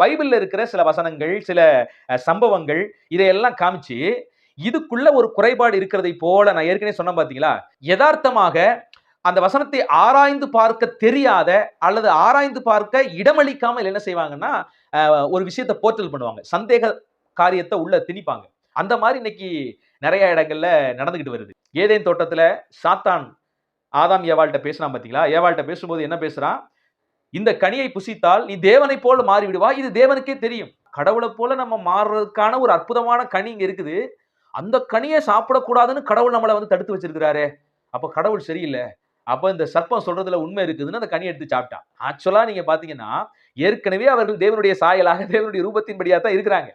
பைபிளில் இருக்கிற சில வசனங்கள் சில சம்பவங்கள் இதையெல்லாம் காமிச்சு இதுக்குள்ள ஒரு குறைபாடு இருக்கிறதை போல நான் ஏற்கனவே சொன்னேன் பார்த்தீங்களா யதார்த்தமாக அந்த வசனத்தை ஆராய்ந்து பார்க்க தெரியாத அல்லது ஆராய்ந்து பார்க்க இடமளிக்காமல் என்ன செய்வாங்கன்னா ஒரு விஷயத்தை போர்ட்டல் பண்ணுவாங்க. சந்தேக காரியத்தை உள்ள திணிப்பாங்க. அந்த மாதிரி இன்னைக்கு நிறைய இடங்கள்ல நடந்துகிட்டு வருது. ஏதேன் தோட்டத்துல சாத்தான் ஆதாம் ஏவாள்கிட்ட பேசுறான் பார்த்தீங்களா ஏவாள்கிட்ட பேசும்போது என்ன பேசுறான்? இந்த கனியை புசித்தால் நீ தேவனை போல மாறிவிடுவா? இது தேவனுக்கே தெரியும். கடவுளை போல நம்ம மாறுறதுக்கான ஒரு அற்புதமான கனி இங்க இருக்குது. அந்த கனியை சாப்பிடக்கூடாதுன்னு கடவுள் நம்மளை வந்து தடுத்து வச்சிருக்கிறாரே. அப்ப கடவுள் சரியில்லை. அப்ப இந்த சர்ப்பம் சொல்றதுல உண்மை இருக்குதுன்னு அந்த கனியை எடுத்து சாப்பிட்டான். ஆக்சுவலா நீங்க பாத்தீங்கன்னா ஏற்கனவே அவர்கள் தேவனுடைய சாயலாக தேவனுடைய ரூபத்தின்படியா தான் இருக்கிறாங்க.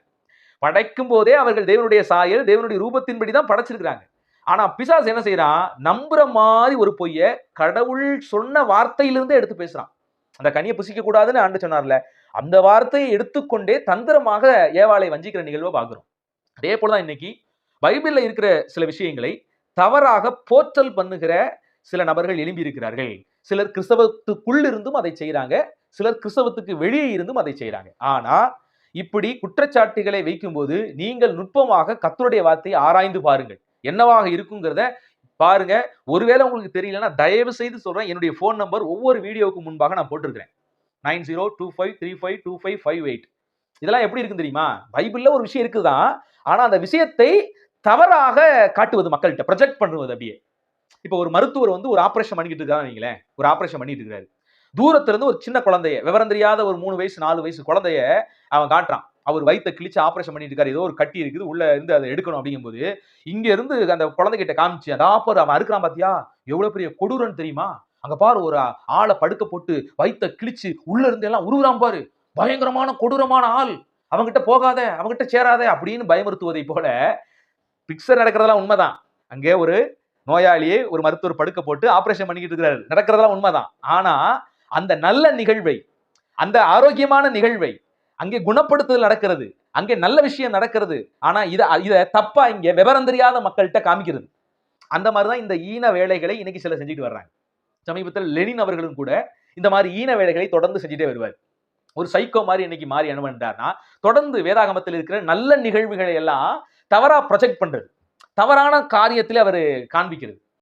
படைக்கும் போதே அவர்கள் தேவனுடைய சாயல் தேவனுடைய ரூபத்தின்படி தான் படைச்சிருக்கிறாங்க. ஆனா பிசாஸ் என்ன செய்யறான்? நம்புற மாதிரி ஒரு பொய்ய கடவுள் சொன்ன வார்த்தையிலிருந்தே எடுத்து பேசுறான். அந்த கனியை புசிக்க கூடாதுன்னு ஆண்டு சொன்னார்ல அந்த வார்த்தையை எடுத்துக்கொண்டே தந்திரமாக ஏவாளை வஞ்சிக்கிற நிகழ்வை பார்க்குறோம். அதே போலதான் இன்னைக்கு பைபிளில் இருக்கிற சில விஷயங்களை தவறாக போற்றல் பண்ணுகிற சில நபர்கள் எழும்பி இருக்கிறார்கள். சிலர் கிறிஸ்தவத்துக்குள் இருந்தும் அதை செய்கிறாங்க சிலர் கிறிஸ்தவத்துக்கு வெளியே இருந்தும் அதை செய்கிறாங்க ஆனால் இப்படி குற்றச்சாட்டுகளை வைக்கும்போது நீங்கள் நுட்பமாக கத்தருடைய வார்த்தையை ஆராய்ந்து பாருங்கள். என்னவாக இருக்குங்கிறத பாருங்க ஒருவேளை உங்களுக்கு தெரியலன்னா தயவு செய்து சொல்றேன் என்னுடைய ஃபோன் நம்பர் ஒவ்வொரு வீடியோவுக்கு முன்பாக நான் போட்டிருக்கிறேன். Nine zero two five three five two five five eight. இதெல்லாம் எப்படி இருக்குன்னு தெரியுமா? பைபிள்ல ஒரு விஷயம் இருக்குதான் ஆனா அந்த விஷயத்தை தவறாக காட்டுவது மக்கள்கிட்ட ப்ரொஜெக்ட் பண்ணுவது அப்படியே. இப்போ ஒரு மருத்துவர் வந்து ஒரு ஆபரேஷன் பண்ணிக்கிட்டு இருக்காரு வைங்களேன் ஒரு ஆபரேஷன் பண்ணிட்டு இருக்காரு. தூரத்துல இருந்து ஒரு சின்ன குழந்தைய விவரம் தெரியாத ஒரு மூணு வயசு நாலு வயசு குழந்தைய அவன் காட்டுறான். அவர் வயித்தை கிழிச்சு ஆபரேஷன் பண்ணிட்டு இருக்காரு ஏதோ ஒரு கட்டி இருக்குது. உள்ள இருந்து அதை எடுக்கணும் அப்படிங்கும்போது இங்க இருந்து அந்த குழந்தைகிட்ட காமிச்சு அந்த ஆப்பர் அவன் அறுக்கிறான் பாத்தியா? எவ்வளவு பெரிய கொடூரன் தெரியுமா? அங்க பாரு ஒரு ஆளை படுக்க போட்டு வயித்தை கிழிச்சு உள்ள இருந்து எல்லாம் உருவுறான் பாரு. பயங்கரமான கொடூரமான ஆள். அவங்கிட்ட போகாத அவங்ககிட்ட சேராத அப்படின்னு பயமுறுத்துவதை போல பிக்சர் நடக்கிறதெல்லாம் உண்மைதான். அங்கே ஒரு நோயாளியை ஒரு மருத்துவர் படுக்க போட்டு ஆபரேஷன் பண்ணிக்கிட்டு இருக்கிறாரு. நடக்கிறதெல்லாம் உண்மைதான். ஆனா அந்த நல்ல நிகழ்வை அந்த ஆரோக்கியமான நிகழ்வை அங்கே குணப்படுத்துதல் நடக்கிறது. அங்கே நல்ல விஷயம் நடக்கிறது. ஆனா இதை இதை தப்பா இங்கே விவரம் தெரியாத மக்கள்கிட்ட காமிக்கிறது. அந்த மாதிரிதான் இந்த ஈன வேலைகளை இன்னைக்கு சிலர் செஞ்சுட்டு வர்றாங்க. சமீபத்தில் லெனின் அவர்களும் கூட இந்த மாதிரி ஈன வேலைகளை தொடர்ந்து செஞ்சுட்டே வருவார். ஒரு சைக்கோ மாதிரி இன்னைக்கு மாறி என்ன பண்றாருன்னா தொடர்ந்து வேதாகமத்தில் இருக்கிற நல்ல நிகழ்வுகளை எல்லாம் தவறா ப்ரொஜெக்ட் பண்றது. தவறான காரியத்தில் அவர் காண்பிக்கிறது.